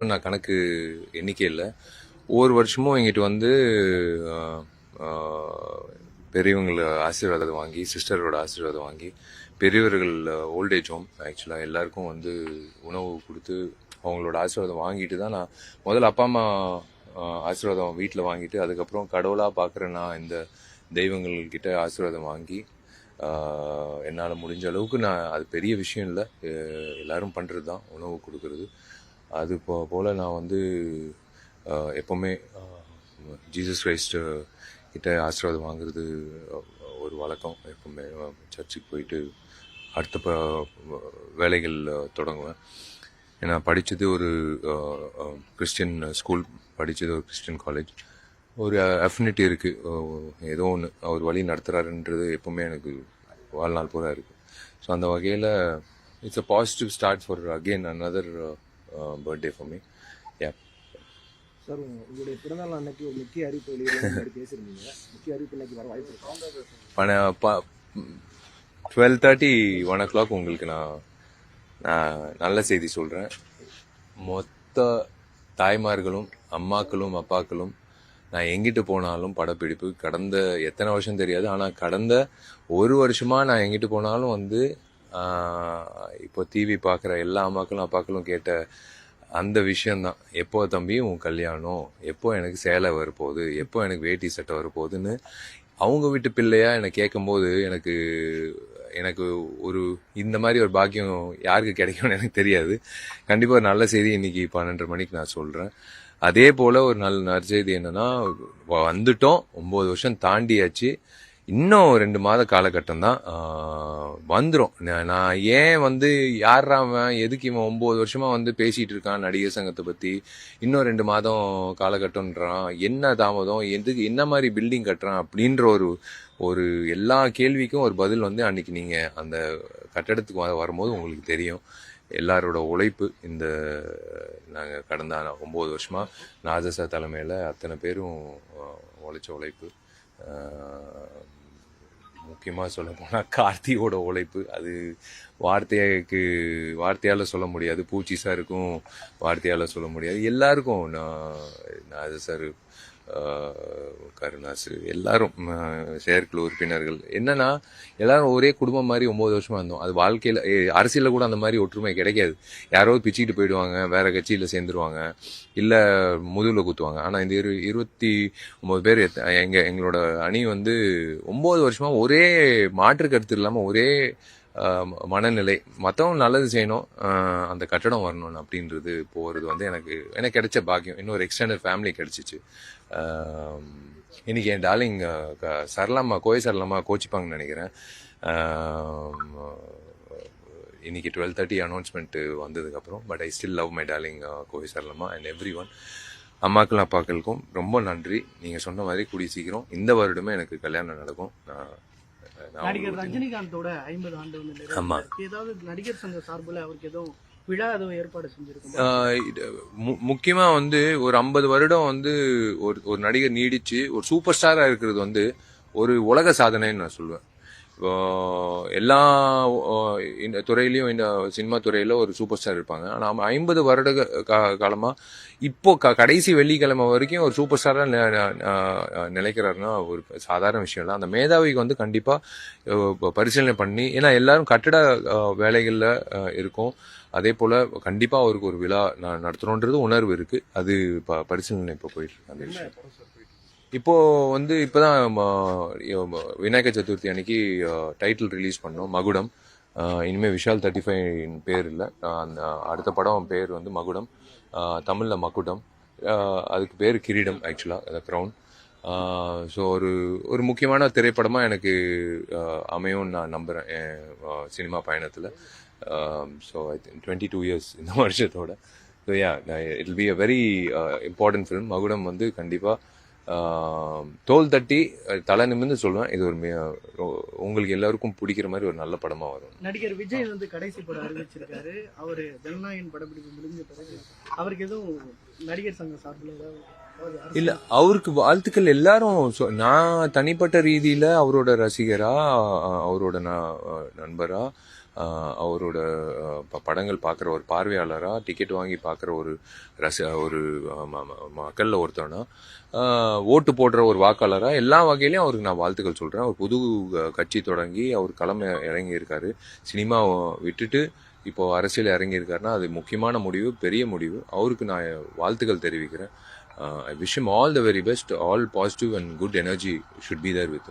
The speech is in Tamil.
நான் கணக்கு எண்ணிக்கை இல்லை. ஒவ்வொரு வருஷமும் எங்கிட்ட வந்து பெரியவங்களை பெரியவங்கள ஆசீர்வாதம் வாங்கி சிஸ்டரோட ஆசீர்வாதம் வாங்கி பெரியவர்கள் ஓல்டேஜ் ஹோம் ஆக்சுவலாக எல்லாருக்கும் வந்து உணவு கொடுத்து அவங்களோட ஆசீர்வாதம் வாங்கிட்டு தான் நான் முதல்ல அப்பா அம்மா ஆசீர்வாதம் வீட்டில் வாங்கிட்டு அதுக்கப்புறம் கடவுளாக பார்க்குற நான் இந்த தெய்வங்கள்கிட்ட ஆசீர்வாதம் வாங்கி என்னால் முடிஞ்ச அளவுக்கு நான் அது பெரிய விஷயம் இல்லை. எல்லாரும் பண்ணுறது தான் உணவு கொடுக்கறது. அது போ போல் நான் வந்து எப்போவுமே ஜீசஸ் கிரைஸ்ட்டு கிட்ட ஆசீர்வாதம் வாங்குறது ஒரு வழக்கம். எப்போவுமே சர்ச்சுக்கு போயிட்டு அடுத்த ப வேலைகள் தொடங்குவேன். ஏன்னா படித்தது ஒரு கிறிஸ்டின் ஸ்கூல் படித்தது ஒரு கிறிஸ்டின் காலேஜ் ஒரு அஃபினிட்டி இருக்குது ஏதோ ஒன்று அவர் வழி நடத்துகிறாருன்றது எப்போவுமே எனக்கு வாழ்நாள் பூரா இருக்குது ஸோ அந்த வகையில் it's a positive start for again another birthday for me yeah sir உங்களுடைய பிறந்தநாள் அன்னைக்கு ஒரு முக்கிய அறிவிப்பு வெளியிட பேசியிருந்தீங்க. முக்கிய அறிவிப்பு இன்னைக்கு வர வாய்ப்பு இருக்கு? பண ப twelve thirty one o'clock உங்களுக்கு நான் நான் நல்ல செய்தி சொல்கிறேன் மொத்த தாய்மார்களும் அம்மாக்களும் அப்பாக்களும் நான் எங்கிட்டு போனாலும் படப்பிடிப்பு. கடந்த எத்தனை வருஷம் தெரியாது ஆனால் கடந்த ஒரு வருஷமாக நான் எங்கிட்டு போனாலும் வந்து இப்போ டிவி பார்க்குற எல்லா அம்மாக்களும் அப்பாக்களும் கேட்ட அந்த விஷயந்தான் எப்போ தம்பி உன் கல்யாணம்? எப்போ எனக்கு சேலை வரப்போகுது? எப்போ எனக்கு வேட்டி சட்டை வரப்போகுதுன்னு அவங்க வீட்டு பிள்ளையா என்னை கேட்கும்போது எனக்கு எனக்கு ஒரு இந்த மாதிரி ஒரு பாக்கியம் யாருக்கு கிடைக்கும்னு எனக்கு தெரியாது. கண்டிப்பாக ஒரு நல்ல செய்தி இன்னைக்கு பன்னெண்டரை மணிக்கு நான் சொல்கிறேன் அதே போல் ஒரு நல்ல நற்செய்தி என்னென்னா வ- வந்துட்டோம். ஒம்பது வருஷம் தாண்டியாச்சு. இன்னும் ரெண்டு மாத காலகட்டம் தான் வந்துடும் நான் ஏன் வந்து யார்ரா அவன் எதுக்கு இவன் ஒம்பது வருஷமாக வந்து பேசிகிட்டு இருக்கான் நடிகர் சங்கத்தை பற்றி இன்னும் ரெண்டு மாதம் காலகட்டம்ன்றான். என்ன தாமதம்? எதுக்கு என்ன மாதிரி பில்டிங் கட்டுறான்? அப்படின்ற ஒரு ஒரு எல்லா கேள்விக்கும் ஒரு பதில் வந்து அன்றைக்கி நீங்கள் அந்த கட்டடத்துக்கு வ- வரும்போது உங்களுக்கு தெரியும். எல்லாரோட உழைப்பு இந்த நாங்கள் கடந்த ஒம்பது வருஷமாக நாஜசா தலைமையில் அத்தனை பேரும் உழைச்ச உழைப்பு. முக்கியமாக சொல்ல போனால் கார்த்தியோட உழைப்பு. அது வார்த்தைக்கு வார்த்தையால் சொல்ல முடியாது. பூச்சி சாருக்கும் வார்த்தையால் சொல்ல முடியாது. எல்லாருக்கும் நான் அது சார் கருணாசு எல்லாரும் செயற்குழு உறுப்பினர்கள். என்னன்னா எல்லாரும் ஒரே குடும்பம் மாதிரி ஒன்பது வருஷமா இருந்தோம். அது வாழ்க்கையில் ஏ, கூட அந்த மாதிரி ஒற்றுமை கிடைக்காது. யாரோ பிச்சுக்கிட்டு போயிடுவாங்க வேற கட்சியில் சேர்ந்துருவாங்க இல்லை முதுகில் குத்துவாங்க. ஆனால் இந்த இரு இருபத்தி ஒம்பது பேர் எத்த- எங்க எங்களோட அணி வந்து ஒம்பது வருஷமா ஒரே மாற்று கருத்து இல்லாமல் ஒரே மனநிலை. மற்றவங்க நல்லது செய்யணும் அந்த கட்டடம் வரணும் அப்படின்றது போகிறது வந்து எனக்கு எனக்கு கிடைச்ச பாக்கியம். இன்னொரு எக்ஸ்டெண்டட் ஃபேமிலி கிடைச்சிச்சு. இன்றைக்கி என் டார்லிங் சரளம்மா கோய சரளம்மா கோச்சிப்பாங்கன்னு நினைக்கிறேன். இன்றைக்கி இன்னைக்கு டுவெல் தேர்ட்டி அனௌன்ஸ்மெண்ட்டு வந்ததுக்கப்புறம் but I still love my darling Kovai சரளம்மா and every one அம்மாக்கள் அப்பாக்களுக்கும் ரொம்ப நன்றி. நீங்கள் சொன்ன மாதிரி கூடிய சீக்கிரம் இந்த வருடமே எனக்கு கல்யாணம் நடக்கும். நான் நடிகர் ரஜினிகாந்தோட ஐம்பது ஆண்டு ஆமா. ஏதாவது நடிகர் சங்க சார்புல அவருக்கு எதுவும் விழா எதுவும் ஏற்பாடு செஞ்சிருக்கோம் வந்து ஒரு ஐம்பது வருடம் வந்து ஒரு ஒரு நடிகர் நீடிச்சு ஒரு சூப்பர் ஸ்டாரா இருக்கிறது வந்து ஒரு உலக சாதனைன்னு நான் சொல்லுவேன் எல்லா இந்த துறையிலையும் இந்த சினிமா துறையில ஒரு சூப்பர் ஸ்டார் இருப்பாங்க. ஆனா ஐம்பது வருட கா- காலமா இப்போ க- கடைசி வெள்ளிக்கிழமை வரைக்கும் ஒரு சூப்பர் ஸ்டாரா நி- நி- ஆஹ் நிலைக்கிறாருன்னா ஒரு சாதாரண விஷயம் இல்லை. அந்த மேதாவிக்கு வந்து கண்டிப்பா ஆஹ் ப- பரிசீலனை பண்ணி ஏன்னா எல்லாரும் கட்டட வேலைகள்ல இருக்கும். அதே போல கண்டிப்பா அவருக்கு ஒரு விழா நான் நடத்தணுன்றது உணர்வு இருக்கு. அது ப- பரிசீலனை இப்போ போயிட்டு இருக்கு. அந்த விஷயம். இப்போது வந்து இப்போ தான் விநாயகர் சதுர்த்தி அன்னைக்கு டைட்டில் ரிலீஸ் பண்ணோம் மகுடம். இனிமேல் விஷால் தேர்ட்டி ஃபைவ் பேர் இல்லை. அந்த அடுத்த படம் பேர் வந்து மகுடம். தமிழில் மகுடம். அதுக்கு பேர் கிரீடம் ஆக்சுவலாக அந்த க்ரௌன் ஸோ ஒரு ஒரு முக்கியமான திரைப்படமாக எனக்கு அமையும்னு நான் நம்புகிறேன் என் சினிமா பயணத்தில். So I think twenty two years இந்த வருஷத்தோட. So yeah it be a very important film Magudam வந்து கண்டிப்பாக தோல் தட்டி தலை நிமிர்ந்து சொல்லுவேன் இது ஒரு உங்களுக்கு எல்லாருக்கும் பிடிக்கிற மாதிரி ஒரு நல்ல படமாக வரும். நடிகர் விஜய் வந்து கடைசி படம் அறிவிச்சிருக்காரு. அவரு ஜனநாயகன் படப்பிடிப்பு முடிஞ்ச பிறகு அவருக்கு எதுவும் நடிகர் சங்க சார்புல ஏதாவது இல்ல அவருக்கு வாழ்த்துக்கள் எல்லாரும் நான் தனிப்பட்ட ரீதியில அவரோட ரசிகரா அவரோட நண்பரா அவரோட ப- படங்கள் பார்க்குற ஒரு பார்வையாளராக டிக்கெட் வாங்கி பார்க்குற ஒரு ரச ஒரு மக்களில் ம- ஒருத்தனா ஓட்டு போடுற ஒரு வாக்காளராக எல்லா வகையிலையும் அவருக்கு நான் வாழ்த்துக்கள் சொல்கிறேன் அவர் புது கட்சி தொடங்கி அவர் களம் இறங்கியிருக்கார். சினிமாவை சினிமா விட்டுட்டு இப்போ அரசியல் இறங்கியிருக்காருன்னா அது முக்கியமான முடிவு பெரிய முடிவு. அவருக்கு நான் வாழ்த்துக்கள் தெரிவிக்கிறேன். I wish all the very best all positive and good energy should be there with